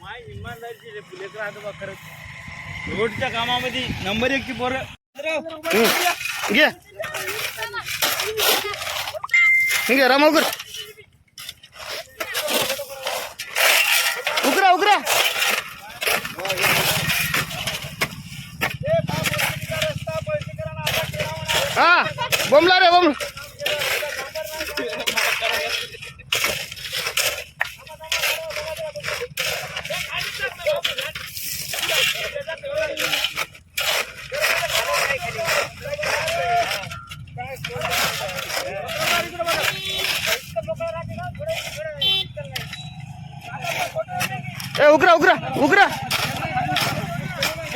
माय रोडच्या कामामध्ये नंबर एक ची पोर. घे. घे रामावकर उकरा उकरा. हा बोमला रे बोम ए उकरा उकरा उकरा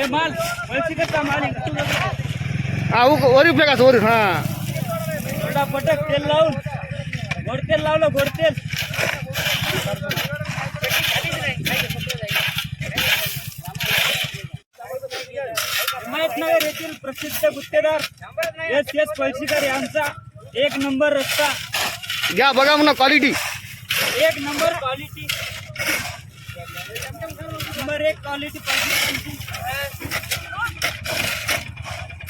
ए माल माल हा उक वरी फेकाच वरी हा. थोडा पटक तेल लावून. गोड तेल लावलं गोड तेल. हिमायतनगर येथील प्रसिद्ध गुत्तेदार एस एस पळशीकर यांचा एक नंबर रस्ता. घ्या बघा म्हणा क्वालिटी एक नंबर क्वालिटी नंबर एक क्वालिटी दबाई मारलेला रस्ता ठीक आहे दबाई मारलेला रस्ता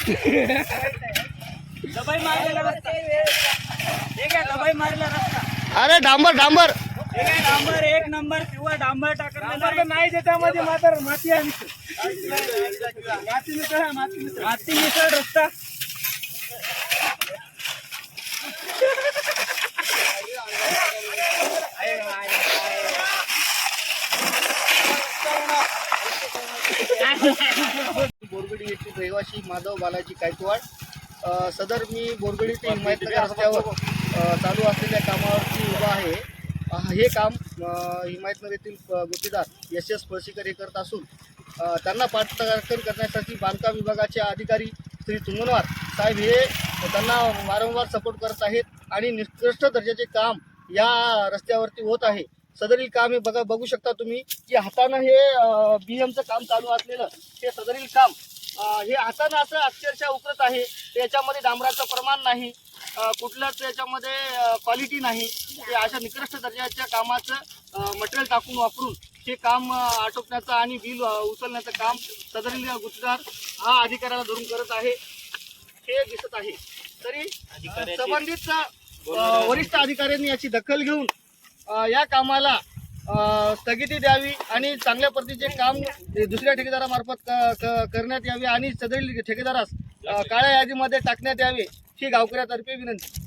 अरे डांबर डांबर. ठीक आहे डांबर? एक नंबर किंवा डांबर टाकत नाही. त्याच्यामध्ये मात्र माती आहे. माती मिसळ माती मिसळ. माती मिसळ रस्ता. येथील रहिवासी माधव बालाजी गायकवाड सदर मी बोरगडी ते हिमायतनगर रस्त्यावर चालू असलेल्या कामावरती उभा आहे. हे काम हिमायतनगर येथील गुत्तेदार एस एस पळशीकर हे करत असून त्यांना पाठराखण करण्यासाठी बांधकाम विभागाचे अधिकारी श्री तुंगनवार साहेब हे त्यांना वारंवार सपोर्ट करत आहेत आणि निकृष्ट दर्जाचे काम या रस्त्यावरती होत आहे. सदरील काम हे बघा बघू शकता तुम्ही की हातानं हे बीएमचं काम चालू असलेलं ते सदरील काम हे हातानं असं अक्षरशः उकरत आहे. त्याच्यामध्ये डांबराचं प्रमाण नाही. कुठल्याच त्याच्यामध्ये क्वालिटी नाही. ते अशा निकृष्ट दर्जाच्या कामाचं मटेरियल टाकून वापरून हे काम आटोपण्याचं आणि बिल उचलण्याचं काम सदरील गुत्तेदार हा अधिकाऱ्याला धरून करत आहे. हे दिसत आहे. तरी संबंधित वरिष्ठ अधिकाऱ्यांनी याची दखल घेऊन या कामाला स्थगिती द्यावी आणि चांगल्या पद्धतीचे काम दुसऱ्या ठेकेदारामार्फत क- क- करण्यात यावे आणि सदरील ठेकेदारास काळ्या यादीमध्ये टाकण्यात यावे ही गावकऱ्यातर्फे विनंती.